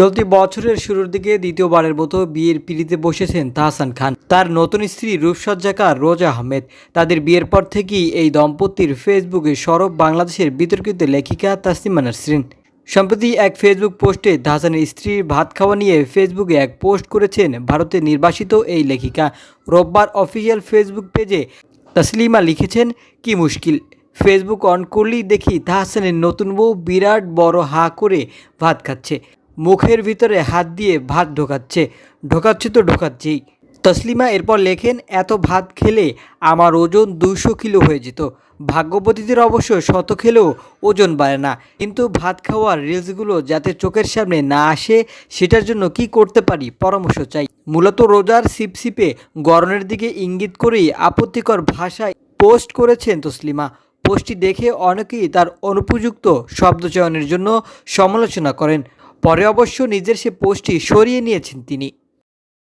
চলতি বছরের শুরুর দিকে দ্বিতীয়বারের মতো বিয়ের পিড়িতে বসেছেন তাহসান খান। তার নতুন স্ত্রী রূপসজ্জাকার রোজা আহমেদ। তাদের বিয়ের পর থেকেই এই দম্পতির ফেসবুকে সরব বাংলাদেশের বিতর্কিত লেখিকা তাসলিমা নাসরিন সম্প্রতি এক ফেসবুক পোস্টে তাহসানের স্ত্রীর ভাত খাওয়া নিয়ে ফেসবুকে এক পোস্ট করেছেন ভারতে নির্বাসিত এই লেখিকা। রোববার অফিসিয়াল ফেসবুক পেজে তাসলিমা লিখেছেন, কি মুশকিল। ফেসবুক অন করলেই দেখি তাহসানের নতুন বউ বিরাট বড় হা করে ভাত খাচ্ছে। মুখের ভিতরে হাত দিয়ে ভাত ঢোকাচ্ছে ঢোকাচ্ছে তো ঢোকাচ্ছেই। তসলিমা এরপর লেখেন, এত ভাত খেলে আমার ওজন দুশো কিলো হয়ে যেত। ভাগ্যবতীদের অবশ্য শত খেলেও ওজন বাড়ে না। কিন্তু ভাত খাওয়ার রিলসগুলো যাতে চোখের সামনে না আসে, সেটার জন্য কি করতে পারি পরামর্শ চাই। মূলত রোজার সিপসিপে গরনের দিকে ইঙ্গিত করেই আপত্তিকর ভাষায় পোস্ট করেছেন তসলিমা। পোস্টটি দেখে অনেকেই তার অনুপযুক্ত শব্দচয়নের জন্য সমালোচনা করেন। পরে অবশ্য নিজের সে পোস্টটি সরিয়ে নিয়েছেন তিনি।